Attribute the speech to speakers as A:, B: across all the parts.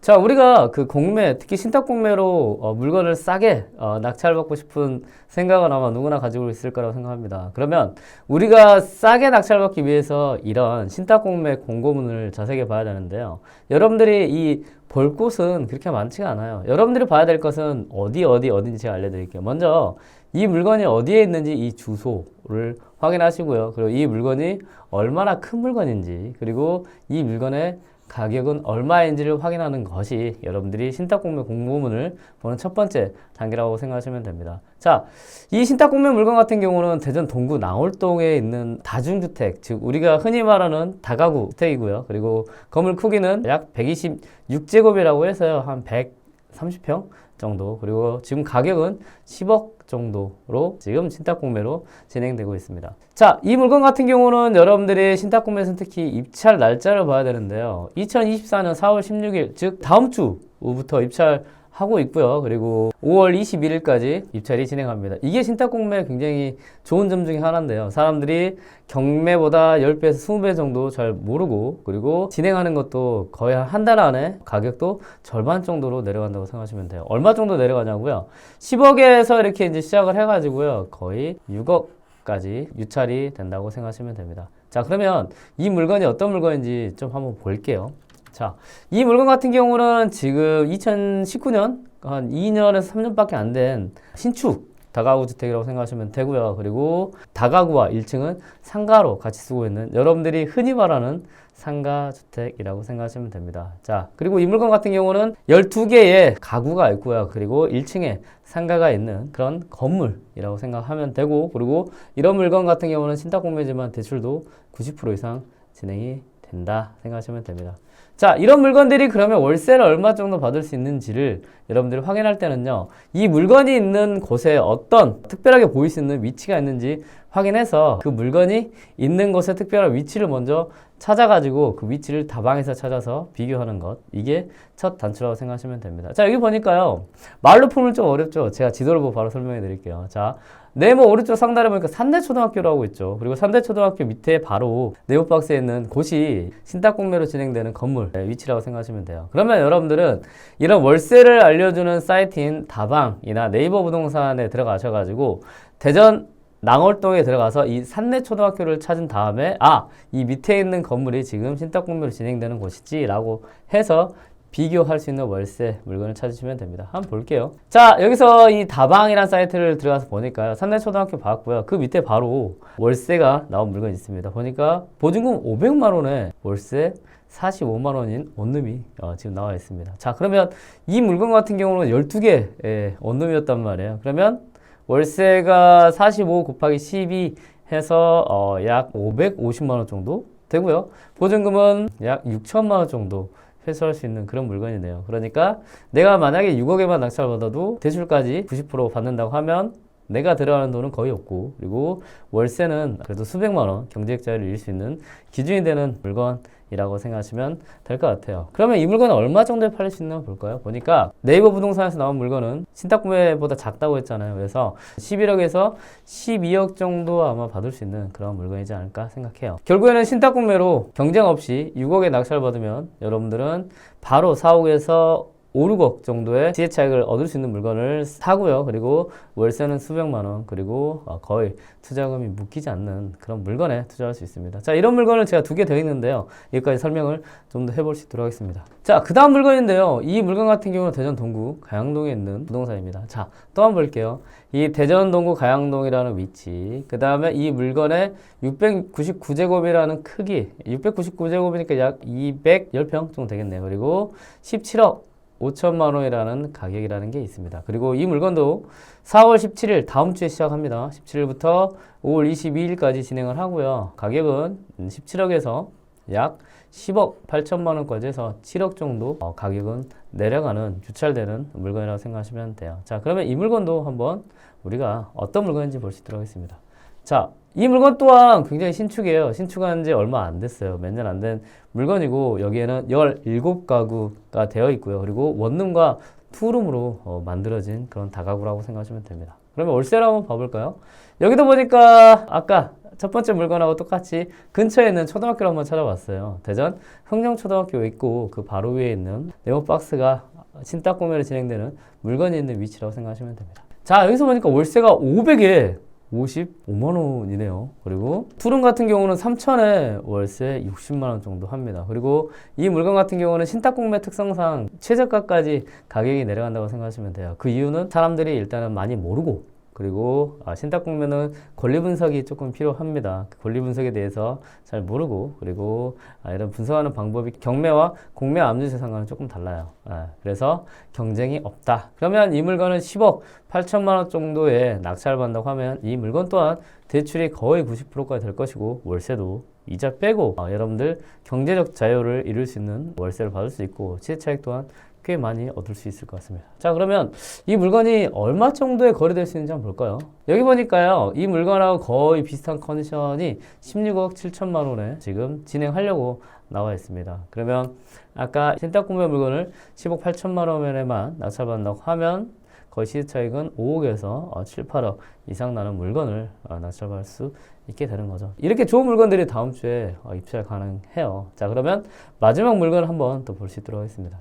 A: 자, 우리가 그 공매, 특히 신탁 공매로 어, 물건을 싸게 어, 낙찰받고 싶은 생각은 아마 누구나 가지고 있을 거라고 생각합니다. 그러면 우리가 싸게 낙찰받기 위해서 이런 신탁 공매 공고문을 자세하게 봐야 되는데요. 여러분들이 이 볼 곳은 그렇게 많지가 않아요. 여러분들이 봐야 될 것은 어디 어디 어딘지 제가 알려드릴게요. 먼저 이 물건이 어디에 있는지 이 주소를 확인하시고요. 그리고 이 물건이 얼마나 큰 물건인지 그리고 이 물건의 가격은 얼마인지를 확인하는 것이 여러분들이 신탁공매 공고문을 보는 첫 번째 단계라고 생각하시면 됩니다. 자, 이 신탁공매 물건 같은 경우는 대전 동구 낭월동에 있는 다중주택, 즉 우리가 흔히 말하는 다가구 주택이고요. 그리고 건물 크기는 약 126제곱이라고 해서요. 한 130평 정도. 그리고 지금 가격은 10억 정도로 지금 신탁 공매로 진행되고 있습니다. 자, 이 물건 같은 경우는 여러분들이 신탁 공매에서는 특히 입찰 날짜를 봐야 되는데요. 2024년 4월 16일, 즉 다음 주부터 입찰 하고 있고요. 그리고 5월 21일까지 입찰이 진행합니다. 이게 신탁공매 굉장히 좋은 점 중에 하나인데요. 사람들이 경매보다 10배에서 20배 정도 잘 모르고 그리고 진행하는 것도 거의 한 달 안에 가격도 절반 정도로 내려간다고 생각하시면 돼요. 얼마 정도 내려가냐고요? 10억에서 이렇게 이제 시작을 해가지고요. 거의 6억 까지 유찰이 된다고 생각하시면 됩니다. 자, 그러면 이 물건이 어떤 물건인지 좀 한번 볼게요. 자, 이 물건 같은 경우는 지금 2019년 한 2년에서 3년밖에 안 된 신축 다가구 주택이라고 생각하시면 되고요. 그리고 다가구와 1층은 상가로 같이 쓰고 있는 여러분들이 흔히 말하는 상가 주택이라고 생각하시면 됩니다. 자, 그리고 이 물건 같은 경우는 12개의 가구가 있고요. 그리고 1층에 상가가 있는 그런 건물이라고 생각하면 되고 그리고 이런 물건 같은 경우는 신탁 공매지만 대출도 90% 이상 진행이 된다 생각하시면 됩니다. 자, 이런 물건들이 그러면 월세를 얼마 정도 받을 수 있는지를 여러분들이 확인할 때는요, 이 물건이 있는 곳에 어떤 특별하게 보일 수 있는 위치가 있는지 확인해서 그 물건이 있는 곳의 특별한 위치를 먼저 찾아가지고 그 위치를 다방에서 찾아서 비교하는 것. 이게 첫 단추라고 생각하시면 됩니다. 자, 여기 보니까요, 말로 풀면 좀 어렵죠? 제가 지도를 보고 바로 설명해 드릴게요. 자, 네모 오른쪽 상단에 보니까 산대초등학교라고 있죠. 그리고 산대초등학교 밑에 바로 네모박스에 있는 곳이 신탁공매로 진행되는 건물 네, 위치라고 생각하시면 돼요. 그러면 여러분들은 이런 월세를 알려주는 사이트인 다방이나 네이버 부동산에 들어가셔가지고 대전 낭월동에 들어가서 이 산내 초등학교를 찾은 다음에 아, 이 밑에 있는 건물이 지금 신탁공매로 진행되는 곳이지 라고 해서 비교할 수 있는 월세 물건을 찾으시면 됩니다. 한번 볼게요. 자, 여기서 이 다방이란 사이트를 들어가서 보니까요. 산내초등학교 봤고요. 그 밑에 바로 월세가 나온 물건이 있습니다. 보니까 보증금 500만 원에 월세 45만 원인 원룸이 어, 지금 나와 있습니다. 자, 그러면 이 물건 같은 경우는 12개의 원룸이었단 말이에요. 그러면 월세가 45 곱하기 12 해서 어, 약 550만 원 정도 되고요. 보증금은 약 6천만 원 정도 회수할 수 있는 그런 물건이네요. 그러니까 내가 만약에 6억에만 낙찰받아도 대출까지 90% 받는다고 하면 내가 들어가는 돈은 거의 없고 그리고 월세는 그래도 수백만 원 경제적자를 잃을 수 있는 기준이 되는 물건 이라고 생각하시면 될 것 같아요. 그러면 이 물건은 얼마 정도에 팔릴 수 있나 볼까요? 보니까 네이버 부동산에서 나온 물건은 신탁 구매보다 작다고 했잖아요. 그래서 11억에서 12억 정도 아마 받을 수 있는 그런 물건이지 않을까 생각해요. 결국에는 신탁 구매로 경쟁 없이 6억에 낙찰받으면 여러분들은 바로 4억에서 5, 6억 정도의 지혜 차익을 얻을 수 있는 물건을 사고요. 그리고 월세는 수백만 원, 그리고 어, 거의 투자금이 묶이지 않는 그런 물건에 투자할 수 있습니다. 자, 이런 물건을 제가 두개 되어 있는데요. 여기까지 설명을 좀 더 해볼 수 있도록 하겠습니다. 자, 그 다음 물건인데요. 이 물건 같은 경우는 대전 동구 가양동에 있는 부동산입니다. 자, 또 한번 볼게요. 이 대전 동구 가양동이라는 위치, 그 다음에 이 물건의 699제곱이라는 크기, 699제곱이니까 약 210평 정도 되겠네요. 그리고 17억 5천만 원이라는 가격이라는 게 있습니다. 그리고 이 물건도 4월 17일 다음 주에 시작합니다. 17일부터 5월 22일까지 진행을 하고요. 가격은 17억에서 약 10억 8천만 원까지 해서 7억 정도 어, 가격은 내려가는 유찰되는 물건이라고 생각하시면 돼요. 자, 그러면 이 물건도 한번 우리가 어떤 물건인지 볼 수 있도록 하겠습니다. 자, 이 물건 또한 굉장히 신축이에요. 신축한 지 얼마 안 됐어요. 몇 년 안 된 물건이고 여기에는 17가구가 되어 있고요. 그리고 원룸과 투룸으로 어, 만들어진 그런 다가구라고 생각하시면 됩니다. 그러면 월세를 한번 봐볼까요? 여기도 보니까 아까 첫 번째 물건하고 똑같이 근처에 있는 초등학교를 한번 찾아봤어요. 대전 흥정초등학교 있고 그 바로 위에 있는 네모박스가 신탁 구매로 진행되는 물건이 있는 위치라고 생각하시면 됩니다. 자 여기서 보니까 월세가 500에 55만 원이네요. 그리고 푸른 같은 경우는 3천에 월세 60만 원 정도 합니다. 그리고 이 물건 같은 경우는 신탁 공매 특성상 최저가까지 가격이 내려간다고 생각하시면 돼요. 그 이유는 사람들이 일단은 많이 모르고 그리고 아, 신탁 공매는 권리 분석이 조금 필요합니다. 그 권리 분석에 대해서 잘 모르고 그리고 아, 이런 분석하는 방법이 경매와 공매 압류 재산과는 조금 달라요. 아, 그래서 경쟁이 없다. 그러면 이 물건은 10억 8천만 원 정도에 낙찰 받는다고 하면 이 물건 또한 대출이 거의 90%까지 될 것이고 월세도 이자 빼고 아, 여러분들 경제적 자유를 이룰 수 있는 월세를 받을 수 있고 시세 차익 또한 꽤 많이 얻을 수 있을 것 같습니다. 자, 그러면 이 물건이 얼마 정도에 거래될 수 있는지 한번 볼까요? 여기 보니까요, 이 물건하고 거의 비슷한 컨디션이 16억 7천만 원에 지금 진행하려고 나와 있습니다. 그러면 아까 신탁 구매 물건을 10억 8천만 원에만 낙찰받는다고 하면 거의 시세 차익은 5억에서 7, 8억 이상 나는 물건을 어, 낙찰받을 수 있게 되는 거죠. 이렇게 좋은 물건들이 다음 주에 어, 입찰 가능해요. 자, 그러면 마지막 물건을 한번 또 볼 수 있도록 하겠습니다.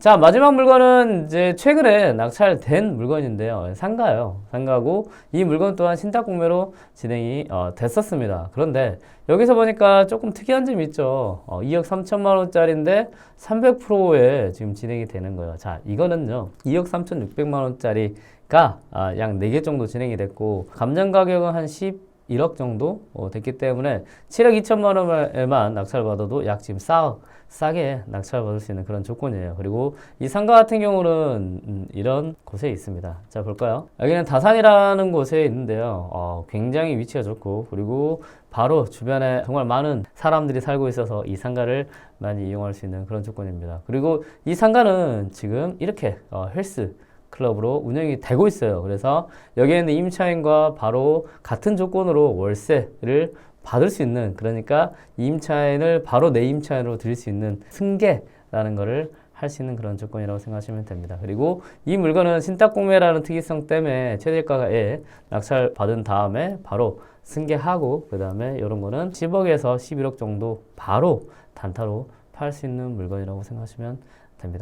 A: 자, 마지막 물건은 이제 최근에 낙찰된 물건인데요. 상가요. 상가고 이 물건 또한 신탁 공매로 진행이 어, 됐었습니다. 그런데 여기서 보니까 조금 특이한 점이 있죠. 어, 2억 3천만 원짜리인데 300%에 지금 진행이 되는 거예요. 자, 이거는요. 2억 3,600만 원짜리가 아, 약 4개 정도 진행이 됐고 감정 가격은 한 11억 정도 어, 됐기 때문에 7억 2천만 원에만 낙찰받아도 약 지금 4억 싸게 낙찰받을 수 있는 그런 조건이에요. 그리고 이 상가 같은 경우는 음, 이런 곳에 있습니다. 자 볼까요? 여기는 다산이라는 곳에 있는데요. 어, 굉장히 위치가 좋고 그리고 바로 주변에 정말 많은 사람들이 살고 있어서 이 상가를 많이 이용할 수 있는 그런 조건입니다. 그리고 이 상가는 지금 이렇게 어, 헬스 클럽으로 운영이 되고 있어요. 그래서 여기에 있는 임차인과 바로 같은 조건으로 월세를 받을 수 있는 그러니까 임차인을 바로 내 임차인으로 드릴 수 있는 승계라는 거를 할수 있는 그런 조건이라고 생각하시면 됩니다. 그리고 이 물건은 신탁공매라는 특이성 때문에 최저가에 낙찰 받은 다음에 바로 승계하고 그 다음에 이런 거는 10억에서 11억 정도 바로 단타로 팔 수 있는 물건이라고 생각하시면